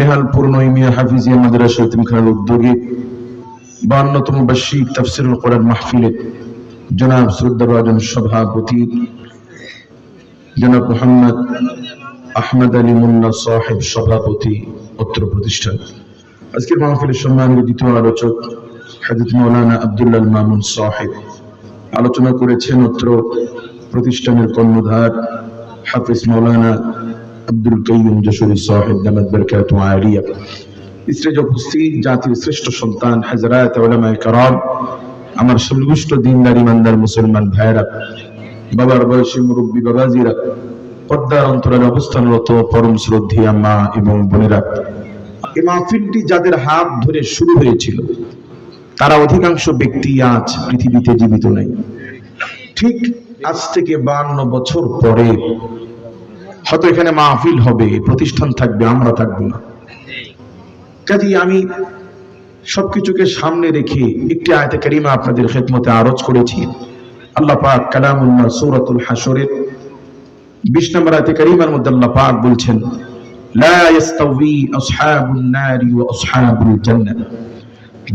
নেহালপুর নইমিয়া হাফিজিয়া মাদ্রাসা এতিমখানার উদ্যোগে বান্নতম বার্ষিক তাফসিরুল কোরআন মাহফিলে জনাব শ্রদ্ধাভাজন সভাপতি, জনাব মোহাম্মদ আহমদ আলী মুন্না সাহেব সভাপতি, অত্র প্রতিষ্ঠান। আজকের মাহফিলের সম্মানিত দ্বিতীয় আলোচক হাজরত মৌলানা আব্দুল্লাহ মামুন সাহেব আলোচনা করেছেন অত্র প্রতিষ্ঠানের কর্ণধার হাফিজ মৌলানা আব্দুল কাইয়ুম যশোরী সাহেব দামাত বরকাত আলিয়া। স্টেজ উপস্থিত, জাতির শ্রেষ্ঠ সন্তান, হাজরাত ওলামায়ে কারাম, আমার সর্বুষ্ট দিনদার, ইমানদার মুসলমান ভাইরা বাবার বয়সী মুরব্বী বাবাজিরা, পর্দার অন্তরের অবস্থানরত পরম শ্রদ্ধেয়া মা এবং বোনেরা, এই মাহফিলটি যাদের হাত ধরে শুরু হয়েছিল, তারা অধিকাংশ ব্যক্তি আজ পৃথিবীতে জীবিত নেই। ঠিক আজ থেকে বান্ন বছর পরে হয়তো এখানে মাহফিল হবে, প্রতিষ্ঠান থাকবে, আমরা থাকব না। কাজে আমি সবকিছুকে সামনে রেখে একটি আয়তে কারিমা আপনাদের খেদমতে আরজ করেছি। আল্লাহ পাক কালামুল্লাহ সূরাতুল হাসরের 20 নম্বর আয়তে কারিমার মধ্যে আল্লাহ পাক বলছেন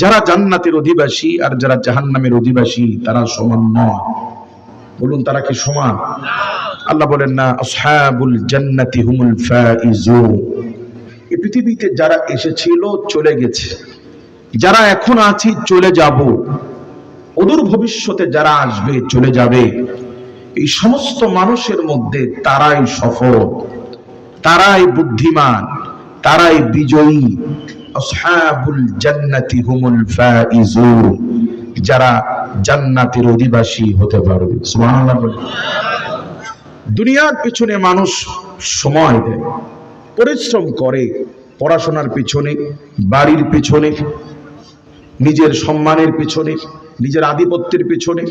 যারা জান্নাতের অধিবাসী আর যারা জাহান্নামের অধিবাসী, তারা সমান নয়। বলুন, তারা কি সমান? আল্লাহ বলেন, না, আসহাবুল জান্নাতি হুমুল ফাইজুন এই পৃথিবীতে যারা এসেছিল, চলে গেছে। যারা এখন আছি, চলে যাব। অদূর ভবিষ্যতে যারা আসবে, চলে যাবে। এই সমস্ত মানুষের মধ্যে তারাই সফল, তারাই বুদ্ধিমান, তারাই বিজয়ী। আসহাবুল জান্নাতি হুমুল ফাইজুন যারা জান্নাতের অধিবাসী হতে পারবে। সুবহানাল্লাহ। দুনিয়ার পিছনে মানুষ সময় দেয়, পরিশ্রম করে, পড়াশোনার পিছনে, বাড়ির পিছনে, নিজের সম্মানের পিছনে, নিজের আধিপত্যের পিছনে,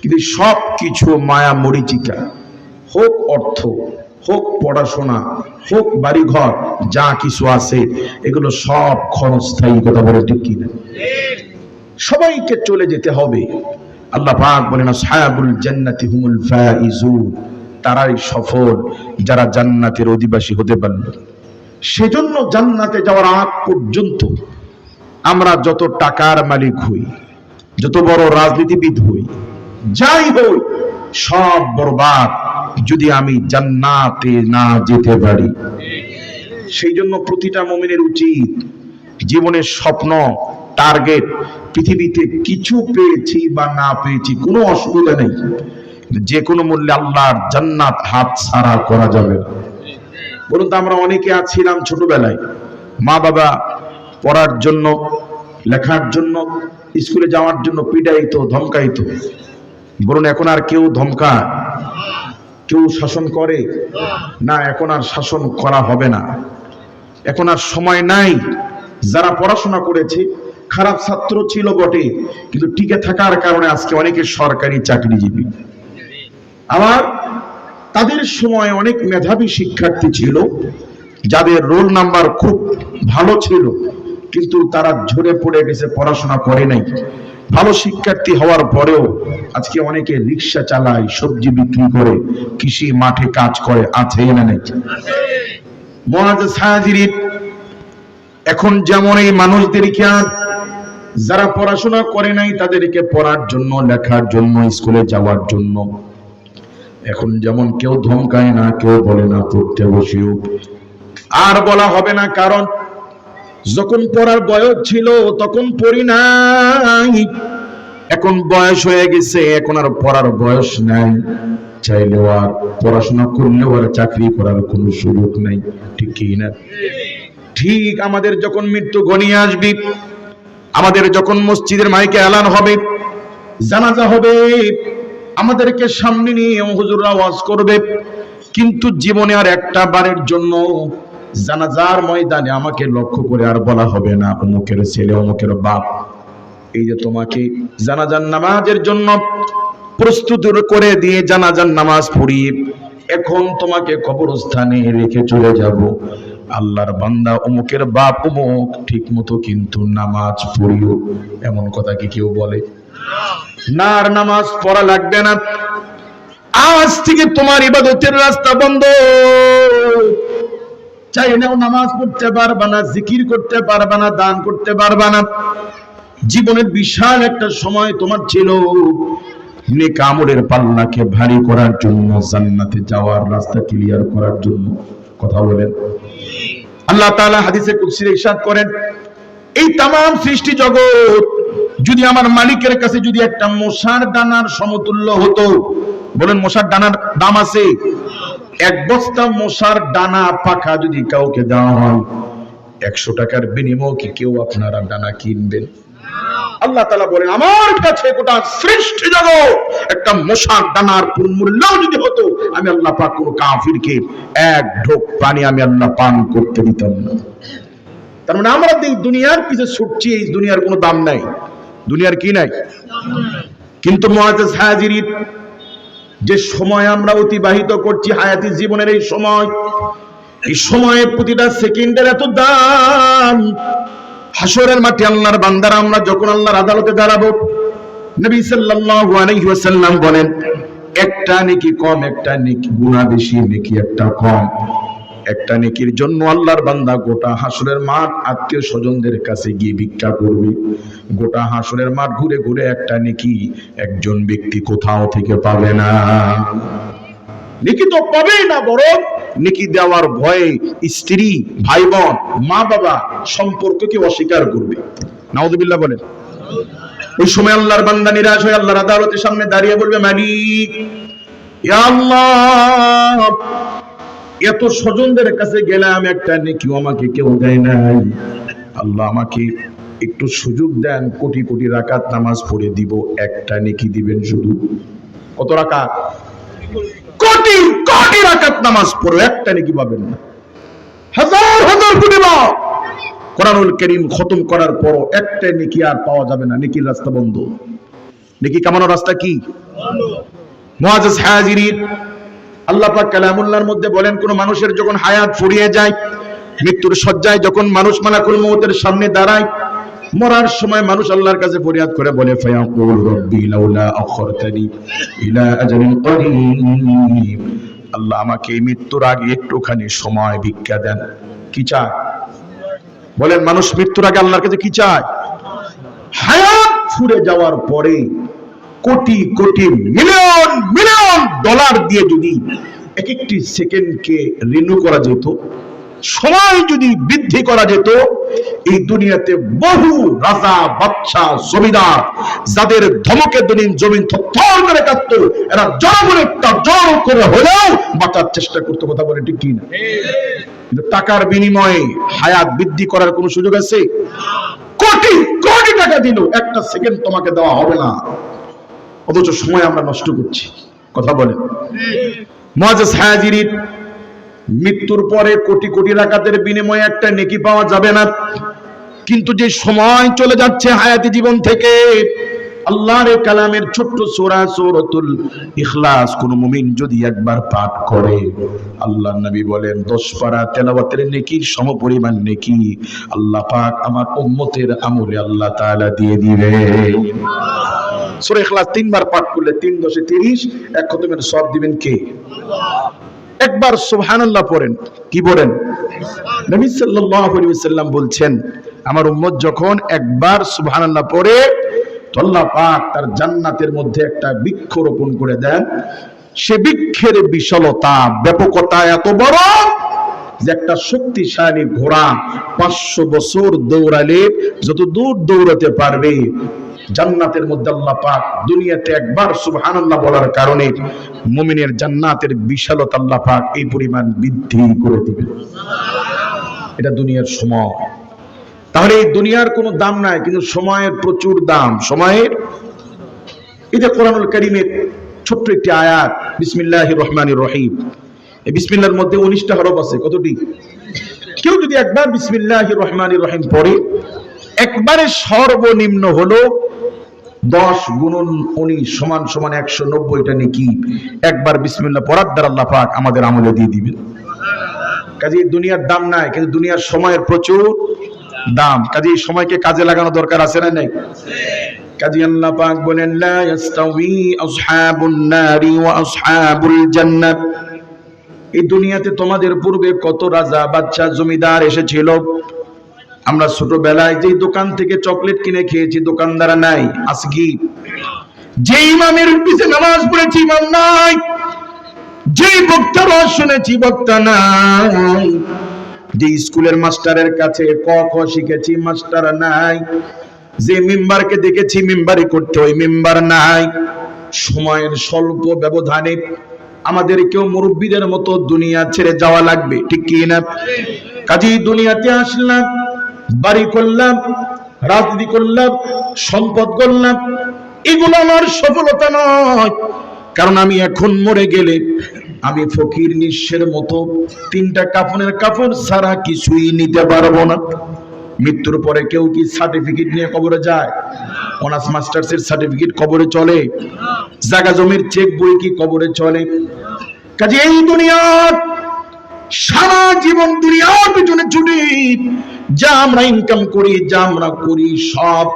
কিন্তু সব কিছু মায়া মরিচিকা। হোক অর্থ, হোক পড়াশোনা, হোক বাড়িঘর, যা কিছু আছে, এগুলো সব ক্ষণস্থায়ী কথা বলে ঠিক কিনা। সবাইকে চলে যেতে হবে। আল্লাহ পাক বলেন সায়াবুল জান্নাতি হুমুল ফাইজুন। তারাই সফল, যারা জান্নাতের অধিবাসী হতে পারল সেজন্য জান্নাতে যাওয়ার আগ পর্যন্ত আমরা যত টাকার মালিক হই, যত বড় রাজনীতিবিদ হই, যাই হই, সব বরবাদ যদি আমি জান্নাতে না যেতে পারি। সেই জন্য প্রতিটা মমিনের উচিত জীবনের স্বপ্ন, টার্গেট, পৃথিবীতে কিছু পেয়েছি বা না পেয়েছি, কোনো অসুবিধা নেই। যে কোনো মূল্যে আল্লাহর জান্নাত হাত ছাড়া করা যাবে না। বলুন তো, আমরা অনেকে আছিলাম ছোটবেলায়। মা বাবা পড়ার জন্য, লেখার জন্য, স্কুলে যাওয়ার জন্য পিটাইতো, ধমকাইতো। বলুন, এখন আর কেউ ধমকা, কেউ শাসন করে? না, এখন আর শাসন করা হবে না। এখন আর সময় নাই। যারা পড়াশোনা করেছে, খারাপ ছাত্র ছিল বটে, কিন্তু টিকে থাকার কারণে আজকে অনেকে সরকারি চাকরিজীবী। আবার তাদের সময় অনেক মেধাবী শিক্ষার্থী ছিল, যাদের রোল নাম্বার খুব ভালো ছিল, কিন্তু তারা ঝরে পড়ে গেছে, পড়াশোনা করে নাই। ভালো শিক্ষার্থী হওয়ার পরেও আজকে অনেকে রিক্সা চালায়, সবজি বিক্রি করে, কৃষি মাঠে কাজ করে, আছে না এখন যেমন এই মানুষদেরকে আর যারা পড়াশোনা করে নাই, তাদেরকে পড়ার জন্য, লেখার জন্য, স্কুলে যাওয়ার জন্য এখন যেমন কেউ ধমকায় না, কেউ বলে না, পড়তে বসিও। আর বলা হবে না, কারণ যখন পড়ার বয়স ছিল, তখন পড়ি নাই। এখন বয়স হয়ে গেছে, এখন আর পড়ার বয়স নাই। চাইলেও আর পড়াশোনা করলেও আর চাকরি করার কোনো সুযোগ নাই, ঠিক কি না? ঠিক আমাদের যখন মৃত্যু ঘনিয়ে আসবে, আমাদের যখন মসজিদের মাইকে এলান হবে, জানাজা হবে আমাদেরকে সামনে নিয়ে হুজুররা ওয়াজ করবে। কিন্তু জীবনে আর একটা বারের জন্য জানাজার ময়দানে আমাকে লক্ষ্য করে আর বলা হবে না, অমুকের ছেলে, অমুকের বাপ। এই যে তোমাকে জানাজার নামাজের জন্য প্রস্তুত করে দিয়ে জানাজার নামাজ পড়িয়ে এখন তোমাকে কবরস্থানে রেখে চলে যাব। আল্লাহর বান্দা, অমুকের বাপ, অমুক ঠিক মতো কিন্তু নামাজ পড়িও। এমন কথা কি কেউ বলে? না আর নামাজ পড়া লাগবে না। আজ থেকে তোমার ইবাদতের রাস্তা বন্ধ। চাইলেও নামাজ পড়তে পারবা না, জিকির করতে পারবা না, দান করতে পারবা না। জীবনের বিশাল একটা সময় তোমার ছিল। নেক আমলের পাল্লাকে ভারী করার জন্য, জান্নাতে যাওয়ার রাস্তা ক্লিয়ার করার জন্য কথা বলেন। আল্লাহ তাআলা হাদিসে কুদসিতে ইরশাদ করেন, এই তাম সৃষ্টি জগৎ যদি আমার মালিকের কাছে যদি একটা মশার ডানার সমতুল্য হতো, বলেন মশার ডানার দাম আছে, এক বস্তা মশার ডানা পাখা যদি কাউকে দেওয়া হয়, একশো টাকার বিনিময়ে কি কেউ আপনারা ডানা কিনবেন? আল্লাহ তালা বলেন, আমার কাছে গোটা সৃষ্টি জগৎ, একটা মশার যদি হতো, আমি আল্লাহ পাক কোনো কাফিরকে এক ঢোক পানি আমি আল্লাহ পান করতে দিতাম না। তার মানে আমরা এই দুনিয়ার পিছে ছুটছি, এই দুনিয়ার কোনো দাম নাই। দুনিয়ার কি নাই? কিন্তু মহাজেজ হাজিরির যে সময় আমরা অতিবাহিত করছি হায়াতি জীবনের এই সময়, এই সময়ে প্রতিটা সেকেন্ডের এত দাম। হাসরের মাঠে আল্লাহর বান্দারা আমরা যখন আল্লাহর আদালতে দাঁড়াবো, নবী সাল্লাল্লাহু আলাইহি ওয়াসাল্লাম বলেন, একটা নেকি কম, একটা নেকি গুনাহ বেশি, নেকি একটা কম। একটা নেকির জন্য আল্লাহর বান্দা গোটা হাসরের মাঠ আত্মীয় স্বজনদের কাছে গিয়ে ভিক্ষা করবে। গোটা হাসরের মাঠ ঘুরে ঘুরে একটা নেকি একজন ব্যক্তি কোথাও থেকে পাবে না। নেকি তো পাবেই না বরং নেকি দেওয়ার ভয়ে স্ত্রী ভাই বোন মা বাবা সম্পর্ককে অস্বীকার করবে। নাউদুবিল্লাহ বলেন। ওই সময় আল্লাহর বান্দা নিরাশ হয়ে আল্লাহর আদালতের সামনে দাঁড়িয়ে বলবে, মালিক আল্লাহ এত স্বজনদের কাছে গেলাম, একটা নেকিও আমাকে কেউ দেয় নাই। আল্লাহ আমাকে একটু সুযোগ দেন, কোটি কোটি রাকাত নামাজ পড়ে দিব, একটা নেকি দিবেন শুধু। কত রাকাত? কোটি কোটি রাকাত নামাজ পড়ো একটা নেকি পাবেন না। হাজার হাজার কোটি বা। কোরআনুল করিম খতম করার পর একটা নেকি আর পাওয়া যাবে না, নেকির রাস্তা বন্ধ। নেকি কামানোর রাস্তা কি? মুআজ্জাজ হাজিরিন আল্লাহ পাক কালামুল্লাহর মধ্যে বলেন, কোন মানুষের যখন হায়াত ফুরিয়ে যায়, মৃত্যুর শয্যায় যখন মানুষ মালাকুল মউতের সামনে দাঁড়ায়, মরার সময় মানুষ আল্লাহর কাছে ফরিয়াদ করে বলে আল্লাহ আমাকে মৃত্যুর আগে একটুখানি সময় ভিক্ষা দেন। কি চায়? বলেন, মানুষ মৃত্যুর আগে আল্লাহর কাছে কি চায়? হায়াত ফুরে যাওয়ার পরে crore crore million million dollar দিয়ে যদি এক একটি সেকেন্ডকে রিনিউ করা যেত, সময় যদি বৃদ্ধি করা যেত, এই দুনিয়াতে বহু রাজা বাচ্চা জমিদার যাদের ধমকে দলিন জমিন থর করে কাঁদত, এরা জনগণের জড় করে হলেও বাঁচার চেষ্টা করতে, কথা বলে ঠিক কি না কিন্তু টাকার বিনিময়ে হায়াত বৃদ্ধি করার কোনো সুযোগ আছে? কোটি কোটি টাকা দিল একটা সেকেন্ড তোমাকে দেওয়া হবে না। অথচ সময় আমরা নষ্ট করছি। কথা বলে। মজাজ হাজিরির মৃত্যুর পরে কোটি কোটি রাকাতের বিনিময়ে একটা নেকি পাওয়া যাবে না। কিন্তু যে সময় চলে যাচ্ছে হায়াতি জীবন থেকে আল্লাহর কালামের ছোট্ট সূরা সূরাতুল ইখলাস, কোন মুমিন যদি একবার পাঠ করে আল্লাহ নবী বলেন 10 পারা তেলাওয়াতের নেকির সমপরিমাণ নেকি আল্লাহ পাক আমার উম্মতের আমলে আল্লাহ তাআলা দিয়ে দিবে। ইখলাস তিনবার পাঠ করলে 3 দশে 30 এক খতমের সব দিবেন কে? একবার সুবহানাল্লাহ পড়েন, কি পড়েন? নবী সাল্লাল্লাহু আলাইহি ওয়াসাল্লাম বলছেন, আমার উম্মত যখন একবার সুবহানাল্লাহ পড়ে আল্লাহ পাক তার জান্নাতের মধ্যে একটা বৃক্ষ রোপণ করে দেন। সে বৃক্ষের বিশালতা, ব্যাপকতা এত বড় যে একটা শক্তিশালী ঘোড়া পাঁচশো বছর দৌড়ালে যত দূর দৌড়াতে পারবে, জান্নাতের মধ্যে আল্লাহ পাক দুনিয়াতে একবার সুবহানাল্লাহ বলার কারণে মুমিনের জান্নাতের বিশালতা আল্লাহ পাক এই পরিমাণ বৃদ্ধি করে দিবেন। এটা দুনিয়ার সময়। তাহলে এই দুনিয়ার কোনো দাম নাই, কিন্তু সময়ের প্রচুর দাম। সময়ের? এই যে কোরআনুল করিমের ছোট্ট একটি আয়াত বিসমিল্লাহ রহমান রহিম। এই বিসমিল্লার মধ্যে উনিশটা হরফ আছে, কতটি? কেউ যদি একবার বিসমিল্লাহ রহমান রহিম পড়ে, একবারে সর্বনিম্ন হলো দশ গুণন উনিশ সমান সমান একশো নব্বইটা নাকি। একবার বিসমিল্লাহ পড়ার দ্বারা আল্লাহ আমাদের আমলে দিয়ে দিবেন। কাজে দুনিয়ার দাম নাই, কিন্তু দুনিয়ার সময়ের প্রচুর দাম। কাজে, এই সময়কে কাজে লাগানো দরকার আছে না নাই? কাজী আল্লাহ পাক বলেন, লা ইস্তাউই আসহাবুন নারি ওয়া আসহাবুল জান্নাত। এই দুনিয়াতে তোমাদের পূর্বে কত রাজা বাচ্চা জমিদার এসেছিল? আমরা ছোটবেলায় যেই দোকান থেকে চকলেট কিনে খেয়েছি, দোকানদার নাই আজকি যে ইমামের পিছে নামাজ পড়েছি, ইমাম নাই। যে বক্তার শুনেছি, বক্তা নাই। যে স্কুলের মাস্টারের কাছে ক, খ শিখেছি, মাস্টার নাই। যে মেম্বারকে দেখেছি মেম্বারি করতে ওই মেম্বার নাই। সময়ের স্বল্প ব্যবধানে আমাদের কেউ মুরব্বীদের মতো দুনিয়া ছেড়ে যাওয়া লাগবে, ঠিক কি না? কাজেই দুনিয়াতে আসলাম, বাড়ি করলাম, রাজনীতি করলাম, সম্পদ করলাম এগুলো আমার সফলতা নয়। কারণ আমি এখন মরে গেলে আমি ফকির নিঃস্বের মতো, তিনটা কাফনের কাপড় ছাড়া কিছুই নিতে পারব না। মৃত্যুর পরে কেউ কি সার্টিফিকেট নিয়ে কবরে যায়? অনার্স মাস্টার্স এর সার্টিফিকেট কবরে চলে? জায়গা জমির চেক বই কি কবরে চলে? কাজে এই দুনিয়ার সারা জীবন দুনিয়ার পিছনে ছুটি, যা আমরা ইনকাম করি, যা আমরা করি, সব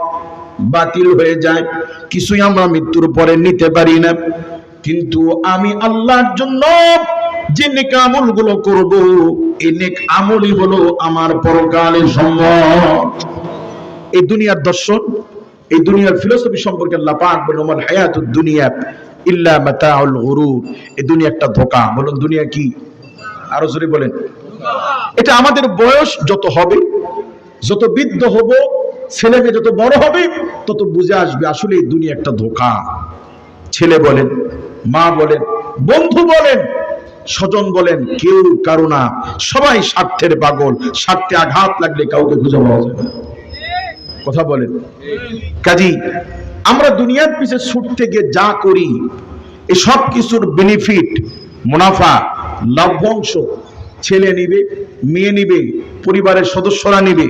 বাতিল হয়ে যায়। কিছুই আমরা মৃত্যুর পরে নিতে পারি না। কিন্তু আমি আল্লাহর জন্য যে নেক আমলগুলো করব, এই নেক আমলই হলো আমার পরকালে সম্ভব এই দুনিয়ার দর্শন, এই দুনিয়ার ফিলোসফি সম্পর্কে আল্লাহ পাক বলেন, ওমাল হায়াতুদ দুনিয়া ইল্লা মাতাউল গুরুর। এই দুনিয়া একটা ধোকা। বলুন, দুনিয়া কি? আরও জোরে বলেন। এটা আমাদের বয়স যত হবে, যত বৃদ্ধ হব ছেলে মেয়ে যত বড় হবে, তত বুঝে আসবে আসলে এই দুনিয়া একটা ধোকা। ছেলে বলেন মা বলেন, বন্ধু বলেন, স্বজন বলেন, কেউ কারও না। সবাই স্বার্থের পাগল, স্বার্থে আঘাত লাগলে কাউকে খুঁজে পাওয়া যায় না। কথা বলেন। কাজী, আমরা দুনিয়ার পিছে ছুটতে গিয়ে যা করি এই সব কিছুর বেনিফিট মুনাফা, লভ্যাংশ ছেলে নিবে, মেয়ে নিবে, পরিবারের সদস্যরা নিবে।